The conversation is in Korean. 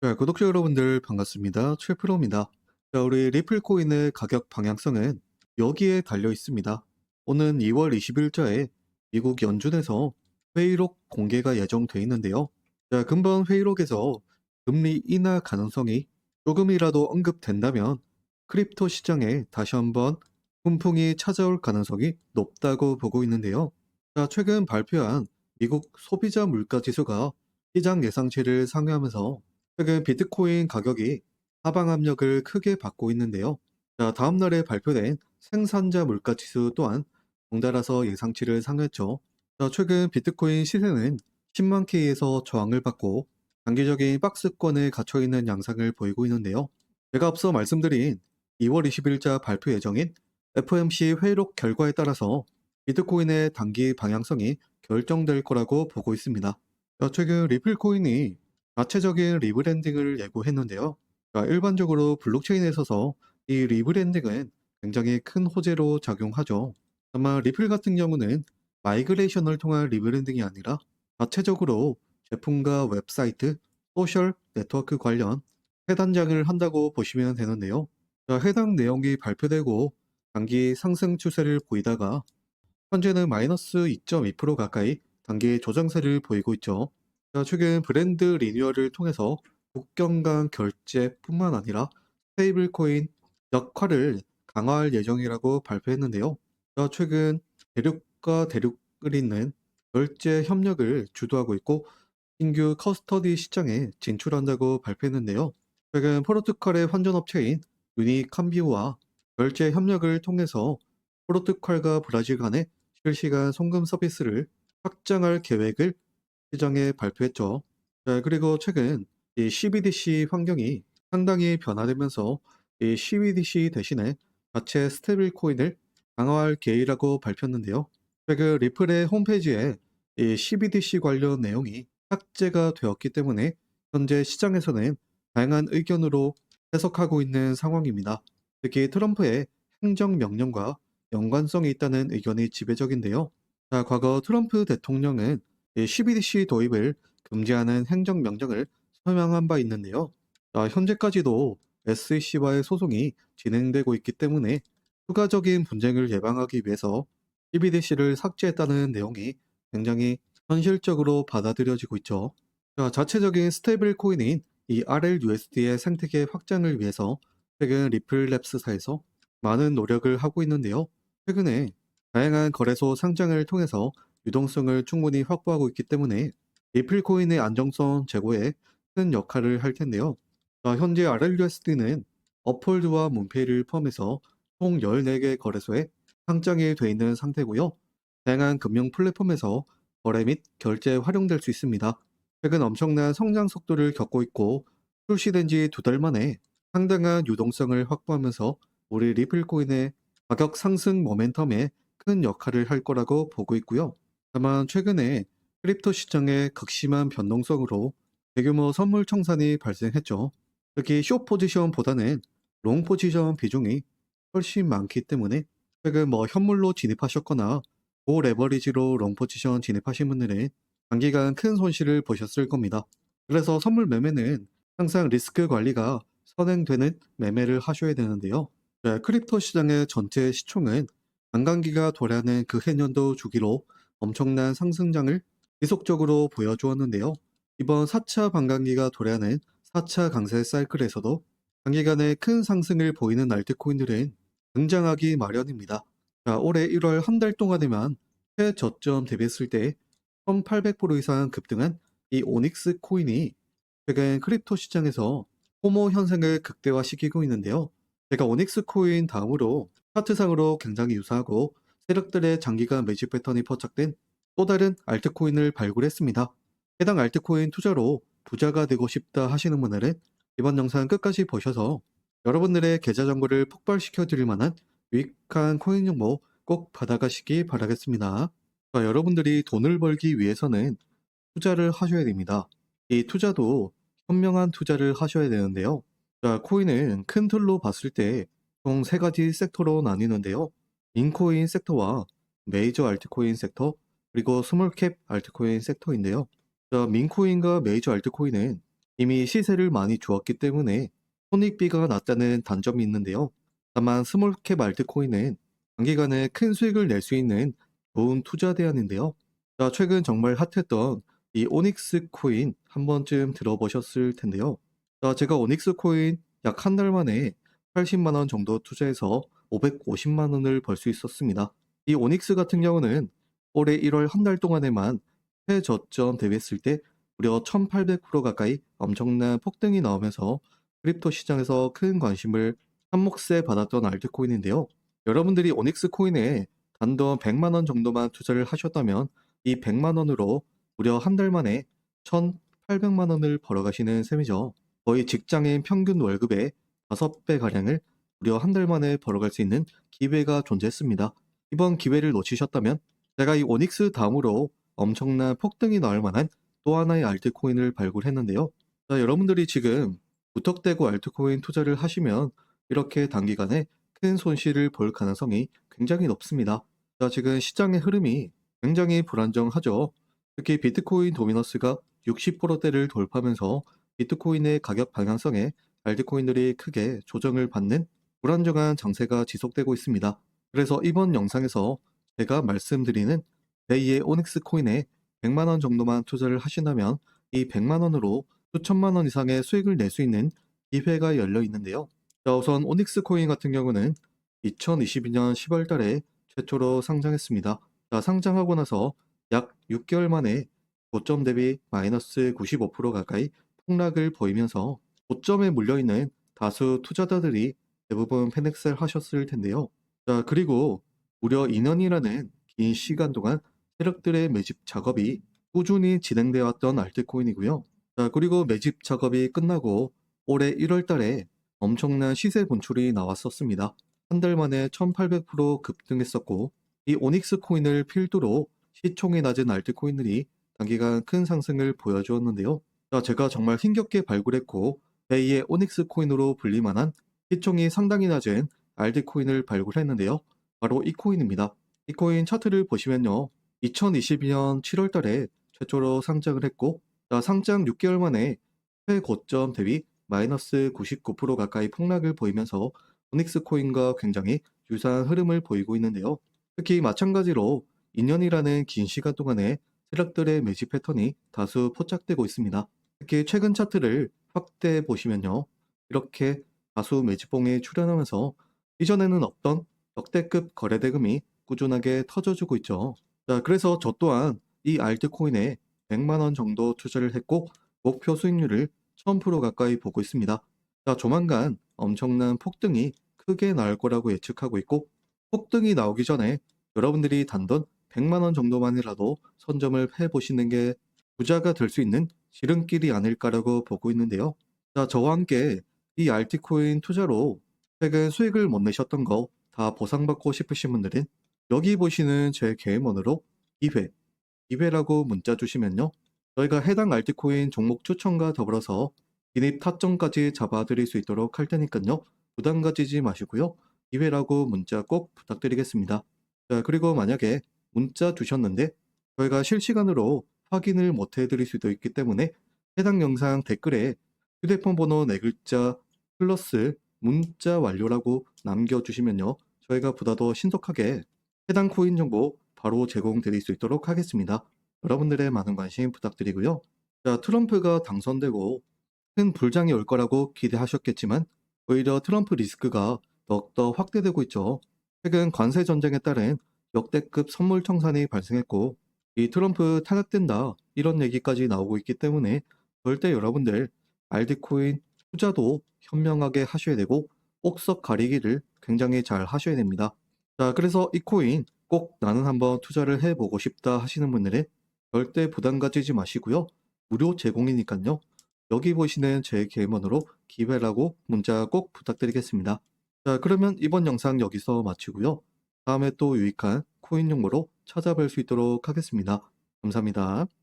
자, 구독자 여러분들 반갑습니다. 최프로입니다. 자, 우리 리플 코인의 가격 방향성은 여기에 달려 있습니다. 오는 2월 20일자에 미국 연준에서 회의록 공개가 예정돼 있는데요. 자, 금번 회의록에서 금리 인하 가능성이 조금이라도 언급된다면 크립토 시장에 다시 한번 훈풍이 찾아올 가능성이 높다고 보고 있는데요. 자, 최근 발표한 미국 소비자 물가 지수가 시장 예상치를 상회하면서 최근 비트코인 가격이 하방 압력을 크게 받고 있는데요. 자, 다음 날에 발표된 생산자 물가 지수 또한 덩달아서 예상치를 상회했죠. 자, 최근 비트코인 시세는 10만 K에서 저항을 받고 단기적인 박스권에 갇혀 있는 양상을 보이고 있는데요. 제가 앞서 말씀드린 2월 20일자 발표 예정인 FOMC 회의록 결과에 따라서 비트코인의 단기 방향성이 결정될 거라고 보고 있습니다. 자, 최근 리플 코인이 자체적인 리브랜딩을 예고했는데요. 그러니까 일반적으로 블록체인에 있어서 이 리브랜딩은 굉장히 큰 호재로 작용하죠. 다만 리플 같은 경우는 마이그레이션을 통한 리브랜딩이 아니라 자체적으로 제품과 웹사이트, 소셜 네트워크 관련 해단장을 한다고 보시면 되는데요. 자, 해당 내용이 발표되고 단기 상승 추세를 보이다가 현재는 마이너스 2.2% 가까이 단기 조정세를 보이고 있죠. 자, 최근 브랜드 리뉴얼을 통해서 국경 간 결제뿐만 아니라 스테이블 코인 역할을 강화할 예정이라고 발표했는데요. 자, 최근 대륙과 대륙을 잇는 결제 협력을 주도하고 있고 신규 커스터디 시장에 진출한다고 발표했는데요. 최근 포르투갈의 환전업체인 유니캄비오와 결제 협력을 통해서 포르투갈과 브라질 간의 실시간 송금 서비스를 확장할 계획을 시장에 발표했죠. 자, 그리고 최근 이 CBDC 환경이 상당히 변화되면서 이 CBDC 대신에 자체 스테이블 코인을 강화할 계획이라고 밝혔는데요. 최근 리플의 홈페이지에 이 CBDC 관련 내용이 삭제가 되었기 때문에 현재 시장에서는 다양한 의견으로 해석하고 있는 상황입니다. 특히 트럼프의 행정명령과 연관성이 있다는 의견이 지배적인데요. 자, 과거 트럼프 대통령은 이 CBDC 도입을 금지하는 행정명령을 서명한 바 있는데요. 자, 현재까지도 SEC와의 소송이 진행되고 있기 때문에 추가적인 분쟁을 예방하기 위해서 CBDC를 삭제했다는 내용이 굉장히 현실적으로 받아들여지고 있죠. 자, 자체적인 스테이블 코인인 이 RLUSD의 생태계 확장을 위해서 최근 리플랩스사에서 많은 노력을 하고 있는데요. 최근에 다양한 거래소 상장을 통해서 유동성을 충분히 확보하고 있기 때문에 리플 코인의 안정성 제고에 큰 역할을 할 텐데요. 자, 현재 RLUSD는 업홀드와 문페이를 포함해서 총 14개 거래소에 상장이 되어 있는 상태고요. 다양한 금융 플랫폼에서 거래 및 결제에 활용될 수 있습니다. 최근 엄청난 성장 속도를 겪고 있고 출시된 지 두 달 만에 상당한 유동성을 확보하면서 우리 리플 코인의 가격 상승 모멘텀에 큰 역할을 할 거라고 보고 있고요. 다만 최근에 크립토 시장의 극심한 변동성으로 대규모 선물 청산이 발생했죠. 특히 숏 포지션보다는 롱 포지션 비중이 훨씬 많기 때문에 최근 뭐 현물로 진입하셨거나 고 레버리지로 롱 포지션 진입하신 분들은 단기간 큰 손실을 보셨을 겁니다. 그래서 선물 매매는 항상 리스크 관리가 선행되는 매매를 하셔야 되는데요. 네, 크립토 시장의 전체 시총은 관광기가 도래하는 그 해년도 주기로 엄청난 상승장을 지속적으로 보여주었는데요. 이번 4차 관광기가 도래하는 4차 강세 사이클에서도 단기간에 큰 상승을 보이는 알트코인들은 등장하기 마련입니다. 자, 올해 1월 한 달 동안에만 최저점 대비했을 때 1800% 이상 급등한 이 오닉스 코인이 최근 크립토 시장에서 호모 현상을 극대화시키고 있는데요. 제가 오닉스 코인 다음으로 차트상으로 굉장히 유사하고 세력들의 장기간 매집 패턴이 포착된 또 다른 알트코인을 발굴했습니다. 해당 알트코인 투자로 부자가 되고 싶다 하시는 분들은 이번 영상 끝까지 보셔서 여러분들의 계좌 정보를 폭발시켜 드릴 만한 유익한 코인 정보 꼭 받아가시기 바라겠습니다. 자, 여러분들이 돈을 벌기 위해서는 투자를 하셔야 됩니다. 이 투자도 현명한 투자를 하셔야 되는데요. 자, 코인은 큰 틀로 봤을 때 총 세 가지 섹터로 나뉘는데요. 인코인 섹터와 메이저 알트코인 섹터, 그리고 스몰캡 알트코인 섹터인데요. 자, 민코인과 메이저 알트코인은 이미 시세를 많이 주었기 때문에 손익비가 낮다는 단점이 있는데요. 다만 스몰캡 알트코인은 단기간에 큰 수익을 낼 수 있는 좋은 투자 대안인데요. 자, 최근 정말 핫했던 이 오닉스 코인 한 번쯤 들어보셨을 텐데요. 자, 제가 오닉스 코인 약 한 달 만에 80만 원 정도 투자해서 550만 원을 벌 수 있었습니다. 이 오닉스 같은 경우는 올해 1월 한 달 동안에만 최저점 대비했을 때 무려 1800% 가까이 엄청난 폭등이 나오면서 크립토 시장에서 큰 관심을 한몫에 받았던 알트코인인데요. 여러분들이 오닉스 코인에 단돈 100만 원 정도만 투자를 하셨다면 이 100만 원으로 무려 한 달 만에 1,800만 원을 벌어가시는 셈이죠. 거의 직장인 평균 월급의 5배 가량을 무려 한 달 만에 벌어갈 수 있는 기회가 존재했습니다. 이번 기회를 놓치셨다면 제가 이 오닉스 다음으로 엄청난 폭등이 나올 만한 또 하나의 알트코인을 발굴했는데요. 자, 여러분들이 지금 무턱대고 알트코인 투자를 하시면 이렇게 단기간에 큰 손실을 볼 가능성이 굉장히 높습니다. 자, 지금 시장의 흐름이 굉장히 불안정하죠. 특히 비트코인 도미너스가 60%대를 돌파하면서 비트코인의 가격 방향성에 알트코인들이 크게 조정을 받는 불안정한 장세가 지속되고 있습니다. 그래서 이번 영상에서 제가 말씀드리는 제2의 오닉스 코인에 100만원 정도만 투자를 하신다면 이 100만원으로 수천만원 이상의 수익을 낼 수 있는 기회가 열려 있는데요. 자, 우선 오닉스 코인 같은 경우는 2022년 10월 달에 최초로 상장했습니다. 자, 상장하고 나서 약 6개월 만에 고점 대비 마이너스 95% 가까이 폭락을 보이면서 고점에 물려있는 다수 투자자들이 대부분 패닉셀 하셨을 텐데요. 자, 그리고 무려 2년이라는 긴 시간 동안 세력들의 매집 작업이 꾸준히 진행되어 왔던 알트코인이고요. 자, 그리고 매집 작업이 끝나고 올해 1월 달에 엄청난 시세 분출이 나왔었습니다. 한 달 만에 1800% 급등했었고 이 오닉스 코인을 필두로 시총이 낮은 알트코인들이 단기간 큰 상승을 보여주었는데요. 자, 제가 정말 힘겹게 발굴했고 제2의 오닉스 코인으로 불릴만한 시총이 상당히 낮은 알트코인을 발굴했는데요. 바로 이 코인입니다. 이 코인 차트를 보시면요. 2022년 7월 달에 최초로 상장을 했고 자, 상장 6개월 만에 최고점 대비 마이너스 99% 가까이 폭락을 보이면서 오닉스 코인과 굉장히 유사한 흐름을 보이고 있는데요. 특히 마찬가지로 2년이라는 긴 시간 동안에 세력들의 매집 패턴이 다수 포착되고 있습니다. 특히 최근 차트를 확대해 보시면요. 이렇게 다수 매집봉이 출현하면서 이전에는 없던 역대급 거래 대금이 꾸준하게 터져주고 있죠. 자, 그래서 저 또한 이 알트코인에 100만 원 정도 투자를 했고 목표 수익률을 1000% 가까이 보고 있습니다. 자, 조만간 엄청난 폭등이 크게 나올 거라고 예측하고 있고 폭등이 나오기 전에 여러분들이 단돈 100만 원 정도만이라도 선점을 해 보시는 게 부자가 될 수 있는 지름길이 아닐까라고 보고 있는데요. 자, 저와 함께 이 알티코인 투자로 최근 수익을 못 내셨던 거 다 보상받고 싶으신 분들은 여기 보시는 제 개인번호로 2회, 2회라고 문자 주시면요. 저희가 해당 알티코인 종목 추천과 더불어서 진입 타점까지 잡아드릴 수 있도록 할 테니까요. 부담 가지지 마시고요. 2회라고 문자 꼭 부탁드리겠습니다. 자, 그리고 만약에 문자 주셨는데 저희가 실시간으로 확인을 못 해드릴 수도 있기 때문에 해당 영상 댓글에 휴대폰 번호 네 글자 플러스 문자 완료라고 남겨주시면요. 저희가 보다 더 신속하게 해당 코인 정보 바로 제공드릴 수 있도록 하겠습니다. 여러분들의 많은 관심 부탁드리고요. 자, 트럼프가 당선되고 큰 불장이 올 거라고 기대하셨겠지만 오히려 트럼프 리스크가 더욱더 확대되고 있죠. 최근 관세 전쟁에 따른 역대급 선물 청산이 발생했고 이 트럼프 타격된다 이런 얘기까지 나오고 있기 때문에 절대 여러분들 알디코인 투자도 현명하게 하셔야 되고 옥석 가리기를 굉장히 잘 하셔야 됩니다. 자, 그래서 이 코인 꼭 나는 한번 투자를 해보고 싶다 하시는 분들은 절대 부담 가지지 마시고요. 무료 제공이니까요. 여기 보시는 제 개인번호로 기회라고 문자 꼭 부탁드리겠습니다. 자, 그러면 이번 영상 여기서 마치고요. 다음에 또 유익한 코인 정보로 찾아뵐 수 있도록 하겠습니다. 감사합니다.